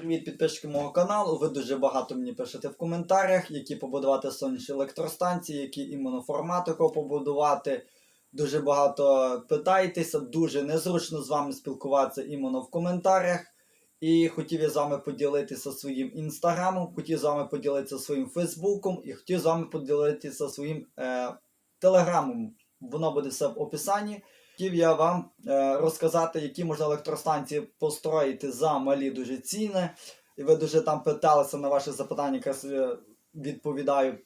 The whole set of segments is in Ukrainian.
Привіт, підписчики мого каналу. Ви дуже багато мені пишете в коментарях, які побудувати сонячні електростанції, які іменно формат побудувати. Дуже багато питаєтеся, дуже незручно з вами спілкуватися іменно в коментарях. І хотів я з вами поділитися своїм інстаграмом, хотів з вами поділитися своїм фейсбуком і хотів з вами поділитися своїм е, телеграмом. Воно буде все в описанні. Хотів я вам е, розказати, які можна електростанції построїти за малі дуже ціни. І ви дуже там питалися на ваші запитання, якраз е, відповідаю.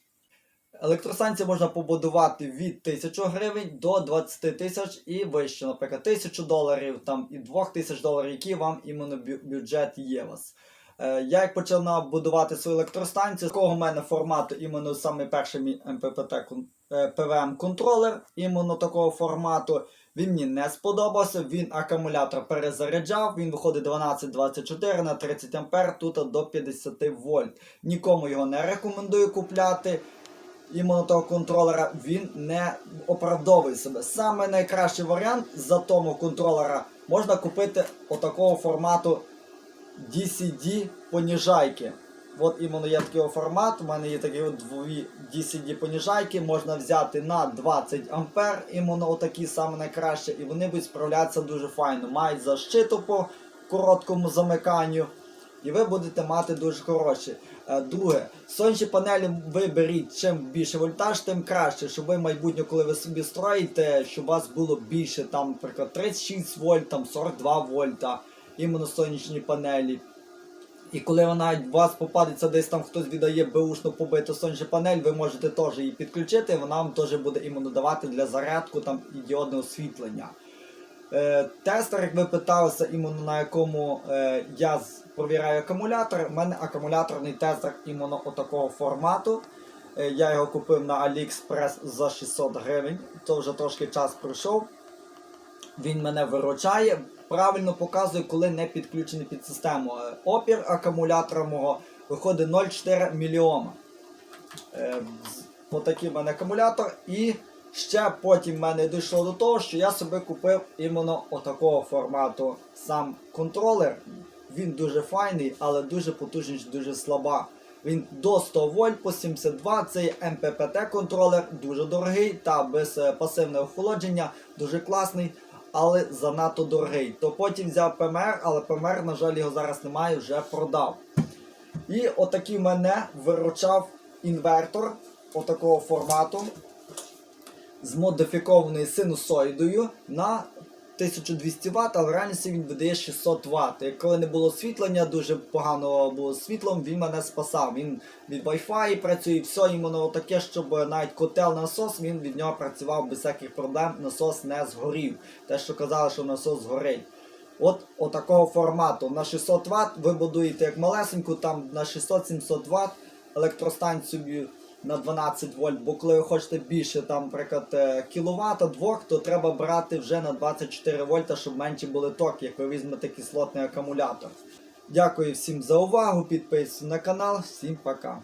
Електростанції можна побудувати від 1000 гривень до 20 тисяч і вище, наприклад, 1000 доларів там, і 2000 доларів, які вам іменно бюджет є у вас. Е, Я як почав будувати свою електростанцію, з такого в мене формату іменно саме перший мій МППТ е, ПВМ контролер, іменно такого формату. Він мені не сподобався, він акумулятор перезаряджав, він виходить 12-24 на 30 ампер, тут до 50 вольт. Нікому його не рекомендую купляти. Іменно того контролера він не оправдовує себе. Саме найкращий варіант за тому контролера можна купити отакого формату DCD поніжайки. От іменно є такий формат. У мене є такі дві DCD поніжайки. Можна взяти на 20 ампер, іменно отакі саме найкраще, і вони будуть справлятися дуже файно. Мають защиту по короткому замиканню. І ви будете мати дуже хороші. Е, Друге, сонячні панелі ви беріть чим більше вольтаж, тим краще, щоб ви майбутнє, коли ви собі строїте, щоб у вас було більше, там, наприклад, 36 вольт, там 42 вольта, іменно сонячні панелі. І коли вона у вас попадеться десь там хтось віддає беушно побиту сонячну панель, ви можете теж її підключити, вона вам теж буде іменно давати для зарядку там і діодне освітлення. Е, тестер, як ви питалися, іменно на якому е, я провіряю акумулятор. У мене акумуляторний тестер іменно отакого формату. Е, я його купив на AliExpress за 600 гривень. То вже трошки час пройшов. Він мене виручає, правильно показує, коли не підключений під систему. Е, Опір акумулятора мого виходить 0,4 мільйома. Е, Отакий в мене акумулятор. І ще потім в мене дійшло до того, що я собі купив іменно отакого формату сам контролер. Він дуже файний, але дуже потужність, дуже слаба. Він до 100 вольт по 72, це є МППТ контролер, дуже дорогий та без е, пасивного охолодження, дуже класний, але занадто дорогий. То потім взяв ПМР, але ПМР, на жаль, його зараз немає, вже продав. І отакий мене виручав інвертор отакого формату з модифікованою синусоїдою на 1200 Вт, але в реальності він видає 600 Вт. І коли не було освітлення, дуже погано було світлом, він мене спасав. Він від Wi-Fi працює, все іменно таке, щоб навіть котел насос він від нього працював без всяких проблем, насос не згорів. Те, що казали, що насос згорить. От отакого формату. На 600 Вт ви будуєте як малесеньку, там на 600-700 Вт електростанцію на 12 вольт, бо коли ви хочете більше, там, наприклад, е, кіловата, двох, то треба брати вже на 24 вольта, щоб менші були токи, як ви візьмете кислотний акумулятор. Дякую всім за увагу, підписуйтесь на канал, всім пока.